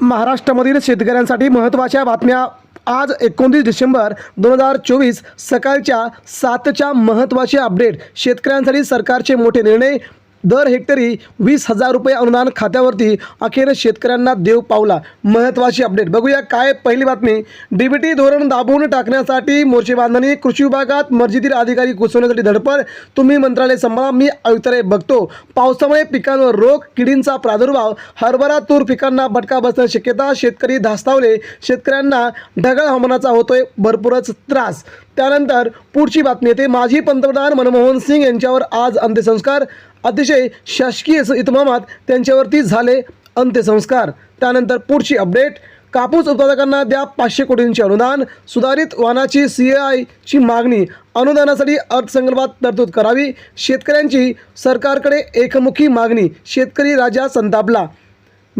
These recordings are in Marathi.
महाराष्ट्रामधील शेतकऱ्यांसाठी महत्त्वाच्या बातम्या. आज एकोणतीस डिसेंबर दोन हजार चोवीस सकाळच्या सातच्या महत्त्वाचे अपडेट. शेतकऱ्यांसाठी सरकारचे मोठे निर्णय. दर हेक्टरी वीस हजार रुपये अनुदान खात्यावरती अखेर शेतकऱ्यांना देव पावला. महत्त्वाची अपडेट बघूया काय पहिली बातमी. डीबीटी धोरण दाबून टाकण्यासाठी मोर्चे बांधणी कृषी विभागात मर्जीतील अधिकारी घुसवण्यासाठी धडपड. तुम्ही मंत्रालय सांभाळा मी आयुक्तालय बघतो. पावसामुळे पिकांवर रोग किडींचा प्रादुर्भाव हरभरा तूर पिकांना भटका बसण्याची शक्यता शेतकरी धास्तावले. शेतकऱ्यांना ढगाळ हवामानाचा होतोय भरपूरच त्रास. त्यानंतर पुढची बातमी येते. माजी पंतप्रधान मनमोहन सिंग यांच्यावर आज अंत्यसंस्कार. अतिशय शासकीय इतमामात त्यांच्यावरती झाले अंत्यसंस्कार. त्यानंतर पुढची अपडेट. कापूस उत्पादकांना द्या पाचशे कोटींचे अनुदान. सुधारित वाहनाची सी आयची मागणी. अनुदानासाठी अर्थसंकल्पात तरतूद करावी. शेतकऱ्यांची सरकारकडे एकमुखी मागणी. शेतकरी राजा संतापला.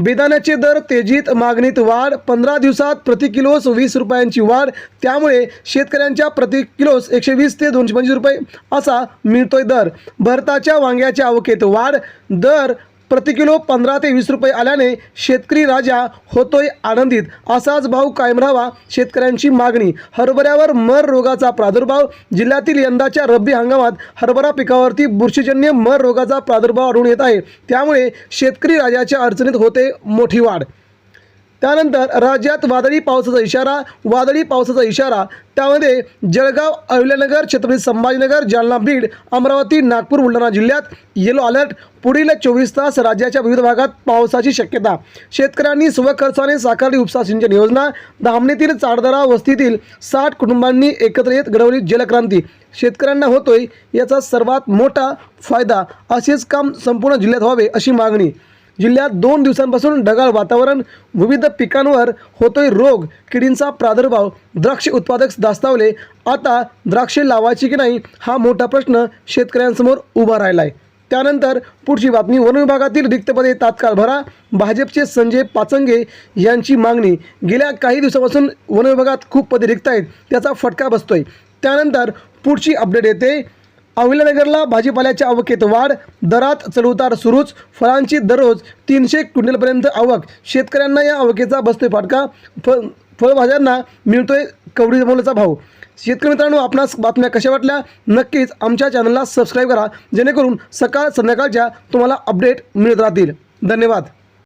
बेदाण्याचे दर तेजीत मागणीत वाढ पंधरा दिवसात प्रति किलोस वीस रुपयांची वाढ त्यामुळे शेतकऱ्यांच्या प्रति किलोस एकशे वीस ते दोनशे पंचवीस रुपये असा मिळतोय दर. भरताच्या वांग्याच्या आवकेत वाढ दर प्रति किलो पंधरा ते वीस रुपये आल्याने शेतकरी राजा होतोय आनंदित. असाच भाव कायम राहावा शेतकऱ्यांची मागणी. हरभऱ्यावर मर रोगाचा प्रादुर्भाव जिल्ह्यातील यंदाच्या रब्बी हंगामात हरभरा पिकावरती बुरशीजन्य मर रोगाचा प्रादुर्भाव आढळून येत आहे. त्यामुळे शेतकरी राजाच्या अडचणीत होते मोठी वाढ. त्यानंतर राज्यात वादळी पावसाचा इशारा वादळी पावसाचा इशारा. त्यामध्ये जळगाव अहिल्यानगर छत्रपती संभाजीनगर जालना बीड अमरावती नागपूर बुलढाणा जिल्ह्यात येलो अलर्ट पुढील चोवीस तास राज्याच्या विविध भागात पावसाची शक्यता. शेतकऱ्यांनी स्वखर्चाने साकारली उपसा सिंचन योजना धामणीतील चाडदरा वस्तीतील साठ कुटुंबांनी एकत्र येत घडवली जलक्रांती. शेतकऱ्यांना होतोय याचा सर्वात मोठा फायदा असेच काम संपूर्ण जिल्ह्यात व्हावे अशी मागणी. जिल्ह्यात दोन दिवसांपासून ढगाळ वातावरण विविध पिकांवर होतोय रोग किडींचा प्रादुर्भाव द्राक्ष उत्पादक दास्तावले. आता द्राक्षे लावायची की नाही हा मोठा प्रश्न शेतकऱ्यांसमोर उभा राहिला आहे त्यानंतर पुढची बातमी. वन विभागातील रिक्तपदे तात्काळ भरा. भाजपचे संजय पाचंगे यांची मागणी. गेल्या काही दिवसापासून वन विभागात खूप पदे रिक्त आहेत त्याचा फटका बसतोय. त्यानंतर पुढची अपडेट येते. अहिल्यानगरला भाजीपाल्याच्या आवकेत वाढ. दरात चढउतार सुरूच. फळांची दररोज तीनशे क्विंटलपर्यंत आवक. शेतकऱ्यांना या आवकेचा बसतोय फाटका. फ फळभाज्यांना मिळतोय कवडी मोलाचा भाव. शेतकरी मित्रांनो आपणास बातम्या कशा वाटल्या? नक्कीच आमच्या चॅनलला सबस्क्राईब करा. जेणेकरून सकाळ संध्याकाळच्या तुम्हाला अपडेट मिळत राहतील. धन्यवाद.